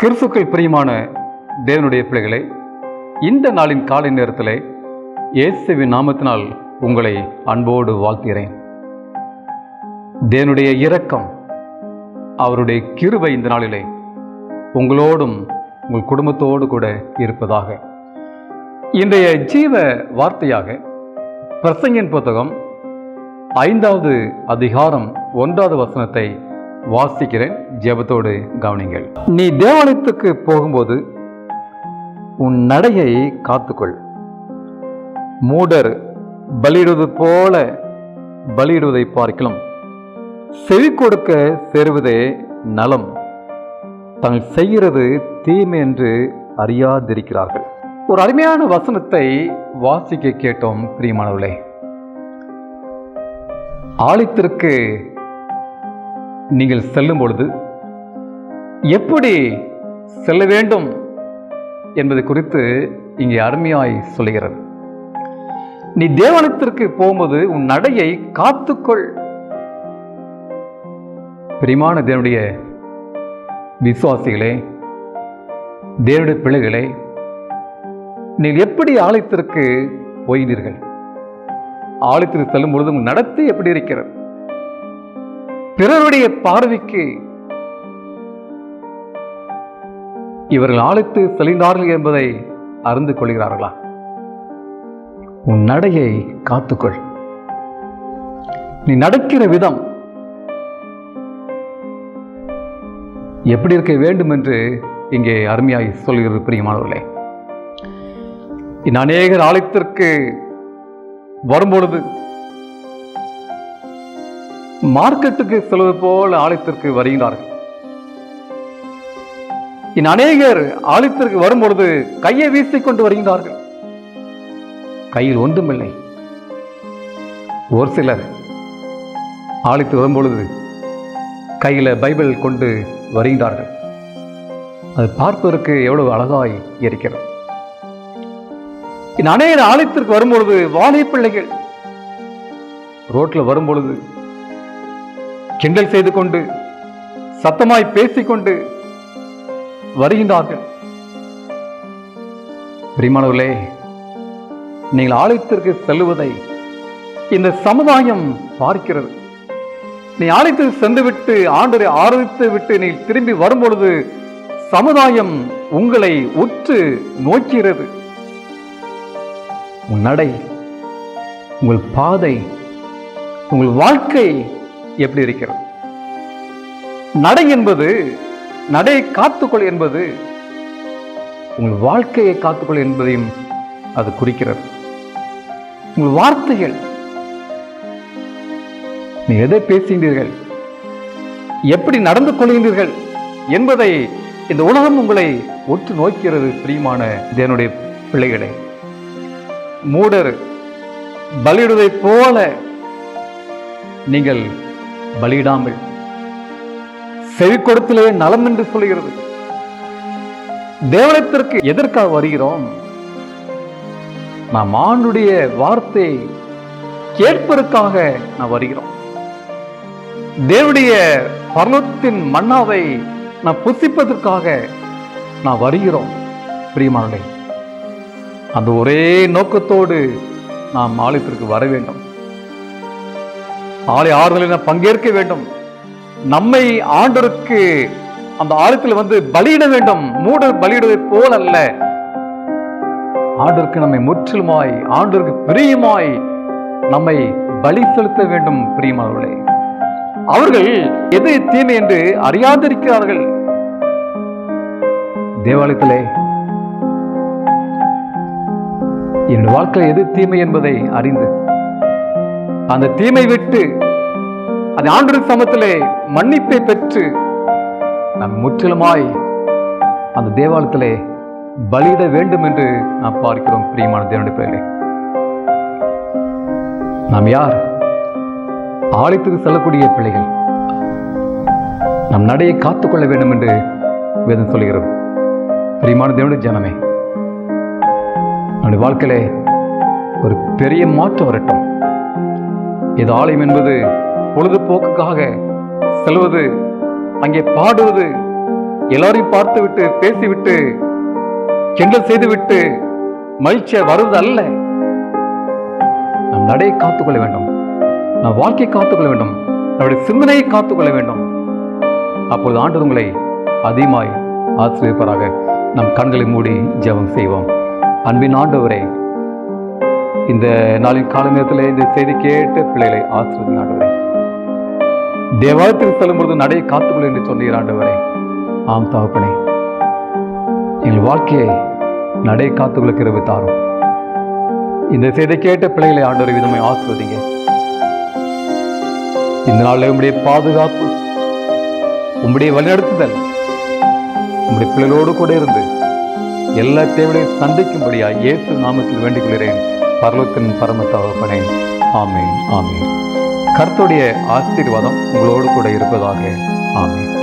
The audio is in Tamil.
கிறிஸ்துக்கள் பிரியமான தேவனுடைய பிள்ளைகளை இந்த நாளின் காலை நேரத்தில் இயேசுவின் நாமத்தினால் உங்களை அன்போடு வாழ்த்துகிறேன். தேவனுடைய இரக்கம் அவருடைய கிருபை இந்த நாளிலே உங்களோடும் உங்கள் குடும்பத்தோடு கூட இருப்பதாக. இன்றைய ஜீவ வார்த்தையாக பிரசங்கின் புத்தகம் ஐந்தாவது அதிகாரம் ஒன்றாவது வசனத்தை வாசிக்கிறேன். ஜெபத்தோடு கவனிங்கள். நீ தேவாலயத்துக்கு போகும்போது உன் நடையை காத்துக்கொள். மூடர் பலியிடுவது போல பலியிடுவதை பார்க்கலாம். செவி கொடுக்க சேருவதே நலம். தாங்கள் செய்கிறது தீமை என்று அறியாதிருக்கிறார்கள். ஒரு அருமையான வசனத்தை வாசிக்க கேட்டோம் பிரியமானவர்களே. ஆலயத்திற்கு நீங்கள் செல்லும் பொழுது எப்படி செல்ல வேண்டும் என்பது குறித்து இங்கே அருமையாய் சொல்லுகிறது. நீ தேவனத்திற்கு போகும்போது உன் நடையை காத்துக்கொள். பிரிமான தேவனுடைய விசுவாசிகளே தேவனுடைய பிள்ளைகளே நீங்கள் எப்படி ஆலயத்திற்கு போயினீர்கள் ஆலயத்திற்கு செல்லும் பொழுது உங்கள் நடத்தை எப்படி இருக்கிறது? பிறருடைய பார்வைக்கு இவர்கள் ஆலயத்து செல்கின்றார்கள் என்பதை அறிந்து கொள்கிறார்களா? உன் நடையை காத்துக்கொள். நீ நடக்கிற விதம் எப்படி இருக்க வேண்டும் என்று இங்கே அருமையாய் சொல்கிறது பிரியமானவர்களே. இந்த அநேகர் ஆலயத்திற்கு வரும்பொழுது மார்க்கெட்டுக்கு செல்வது போல ஆலயத்திற்கு வருகிறார்கள். இன் அநேகர் ஆலயத்திற்கு வரும்பொழுது கையை வீசிக்கொண்டு வருகின்றார்கள் கையில் ஒன்றுமில்லை. ஒரு சிலர் ஆலயத்து வரும்பொழுது கையில் பைபிள் கொண்டு வருகின்றார்கள் அது பார்ப்பதற்கு எவ்வளவு அழகாய் இருக்கிறது. இன் அநேகர் ஆலயத்திற்கு வரும்பொழுது வாழை பிள்ளைகள் ரோட்டில் வரும்பொழுது கிண்டல் செய்து கொண்டு சத்தமாய் பேசிக்கொண்டு வருகின்றார்கள். பிரிமானவர்களே நீங்கள் ஆலயத்திற்கு செல்லுவதை இந்த சமுதாயம் பார்க்கிறது. நீ ஆலயத்தில் சென்றுவிட்டு ஆண்டரை ஆரம்பித்து விட்டு நீ திரும்பி வரும்பொழுது சமுதாயம் உங்களை உற்று நோக்கிறது. உன் நடை உங்கள் பாதை உங்கள் வாழ்க்கை எப்படி இருக்கிறது? நடை என்பது நடை காத்துக்கொள் என்பது உங்கள் வாழ்க்கையை காத்துக்கொள் என்பதையும் அது குறிக்கிறது. உங்கள் வார்த்தைகள் நீ எதை பேசுகின்றீர்கள் எப்படி நடந்து கொள்கின்றீர்கள் என்பதை இந்த உலகம் உங்களை ஒற்று நோக்கிறது பிரியமான இதனுடைய பிள்ளைகளை. மூடர் பலியிடுவதைப் போல நீங்கள் பலியிடாமல். செவி கொடுத்திலே நலம் என்று சொல்கிறது தேவனத்திற்கு எதற்காக வருகிறோம்? நாம் ஆண்டுடைய வார்த்தை கேட்பதற்காக நாம் வருகிறோம். தேவடைய பர்வத்தின் மன்னாவை நாம் புசிப்பதற்காக நாம் வருகிறோம் பிரியமானே அந்த ஒரே நோக்கத்தோடு நாம் ஆலயத்திற்கு வர வேண்டும். ஆலய ஆறுதலில் பங்கேற்க வேண்டும். நம்மை ஆண்டருக்கு அந்த ஆழத்தில் வந்து பலியிட வேண்டும். மூட பலியிடுவதை போல் அல்ல. ஆண்டருக்கு நம்மை முற்றிலுமாய் ஆண்டிற்கு பிரியமாய் நம்மை பலி செலுத்த வேண்டும் பிரியமானவர்களே. அவர்கள் எது தீமை என்று அறியாதிருக்கிறார்கள்? தேவாலயத்திலே என்னுடைய வாழ்க்கையில் எது தீமை என்பதை அறிந்து அந்த தீமை விட்டு அந்த ஆண்டு சமத்திலே மன்னிப்பை பெற்று நாம் முற்றிலுமாய் அந்த தேவாலயத்திலே பலியிட வேண்டும் என்று நாம் பார்க்கிறோம் பிரியமான தேவனுடைய பேரே நாம் யார்? ஆலயத்துக்கு செல்லக்கூடிய பிள்ளைகள். நம் நடையை காத்துக்கொள்ள வேண்டும் என்று வேதம் சொல்கிறது. பிரியமான தேவனுடைய ஜனமே நம்முடைய வாழ்க்கையிலே ஒரு பெரிய மாற்றம் வரட்டும். இது ஆலயம் என்பது பொழுதுபோக்குக்காக செல்வது அங்கே பாடுவது எல்லாரையும் பார்த்து விட்டு பேசிவிட்டு கிண்டல் செய்துவிட்டு மகிழ்ச்சிய வருவது அல்ல. நம் நடையை காத்துக்கொள்ள வேண்டும். நம் வாழ்க்கையை காத்துக்கொள்ள வேண்டும். நம்முடைய சிந்தனையை காத்துக்கொள்ள வேண்டும். அப்போது ஆண்டு உங்களை அதிகமாய் ஆசிரியப்பராக நம் கண்களை மூடி ஜெபம் செய்வோம். அன்பின் ஆண்டவரே இந்த நாளின் கால நேரத்தில் இந்த செய்தி கேட்டு பிள்ளைகளை ஆசிரியர் ஆண்டவரே. தேவாலயத்தில் செல்லும்பொழுது நடையை காத்துக்கொள் என்று சொன்னீர் ஆண்டவரே. ஆம் தகப்பனே எங்கள் வாழ்க்கையை நடை காத்துக்கொள்ள கிருபை தாரும். இந்த செய்தி கேட்ட பிள்ளைகளை ஆண்டவரை விதமாய் ஆசிர்வதிங்க. இந்த நாளில் உங்களுடைய பாதுகாப்பு உங்களுடைய வழிநடத்துதல் உங்களுடைய பிள்ளைகளோடு கூட இருந்து எல்லா தேவையையும் சந்திக்கும்படியா இயேசு நாமத்தில் வேண்டிக் கொள்கிறேன். பரலத்தின் பரம தகப்பனே. ஆமேன் ஆமேன். கர்த்தருடைய ஆசீர்வாதம் உங்களோடு கூட இருப்பதாக. ஆமேன்.